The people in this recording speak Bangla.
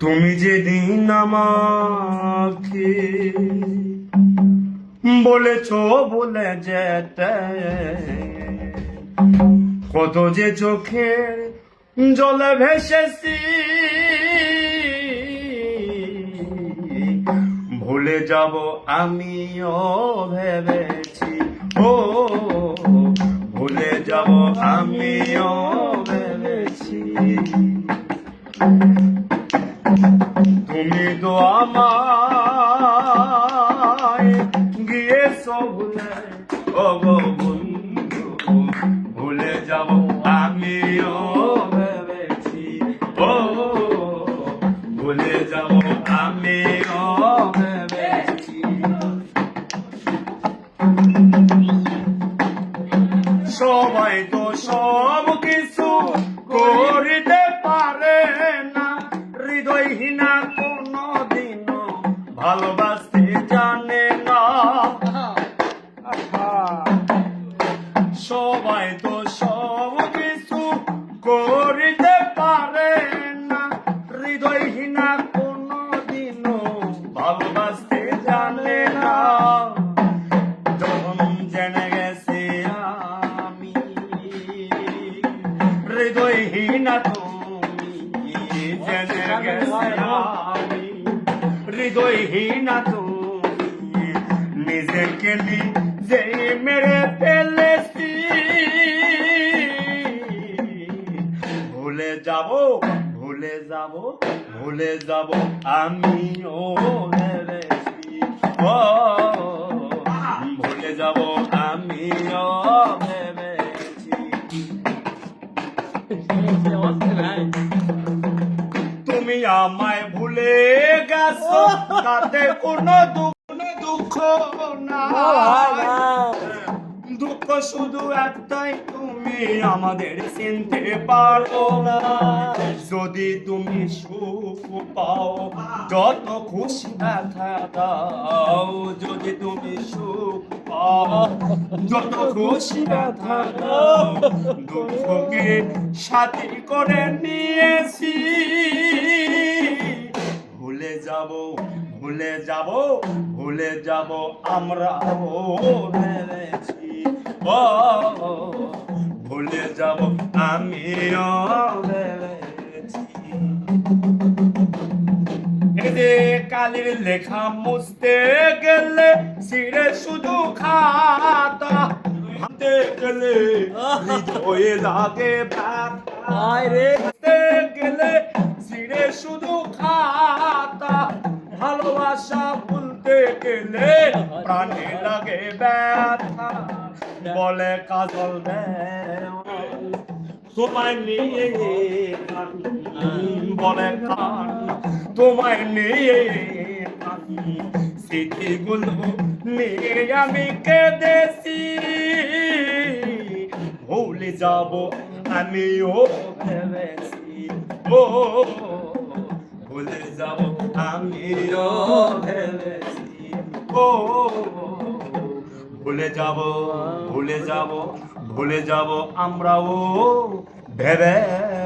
তুমি যে যেদিন আমাকে বলেছ, বলে যেতে। কত যে চোখের জলে ভেসেছি, ভুলে যাব আমিও ভেবেছি। ও, ভুলে যাব আমিও ভেবেছি। তুমি তো আমায় ভুলে বন্ধু, ভুলে যাব, আমিও ভেবেছি। ও, ভুলে যাব, আমিও ভেবেছি। সবাই তো সব কিছু করিতে হৃদয়হীনা কোনো দিনও ভালোবাসতে জানে না। সবাই তো সব কিছু করিতে পারে না। হৃদয়হীনা কোনো দিনও ভালোবাসতে জানে না। যখন জেনে গেছি আমি, হৃদয়হীনা গেছি আমি হৃদয়হীনা তুমি নিজেকে নিজে মেরে ফেলেছি ভুলে যাব ভুলে যাব ভুলে যাব আমিও ভেবেছি ও আমায় ভুলে গেছো। তাতে কোনো দুঃখ না দুঃখ শুধু একটাই তুমি আমাদের চিনতে পারো না। যদি তুমি সুখ পাও যত খুশি ব্যথা দাও। যদি তুমি সুখ পাও যত খুশি ব্যথা দাও। দুঃখকে সাথী করে নিয়েছি। যাব ভুলে যাব ভুলে যাব আমরা ভেবেছি ও ভুলে যাব আমিও ভেবেছি যে কালির লেখা মুছতে গেলে সিরে শুধু খাতা হাতে গেলে হৃদয়ে লাগে ব্যথা। গেলে সিরে শুধু খাতা। ভালোবাসা ভুলতে গেলে প্রাণে লাগে ব্যথা। বলে কাজল তোমায় নিয়ে বলে কান তোমায় নিয়ে স্মৃতিগুলো নিয়ে আমি কেঁদেছি। ভুলে যাব, আমিও ভেবেছি। ও ভুলে যাব আমিও ভেবেছি ও ভুলে যাব ভুলে যাব ভুলে যাব আমরাও ভেবেছি।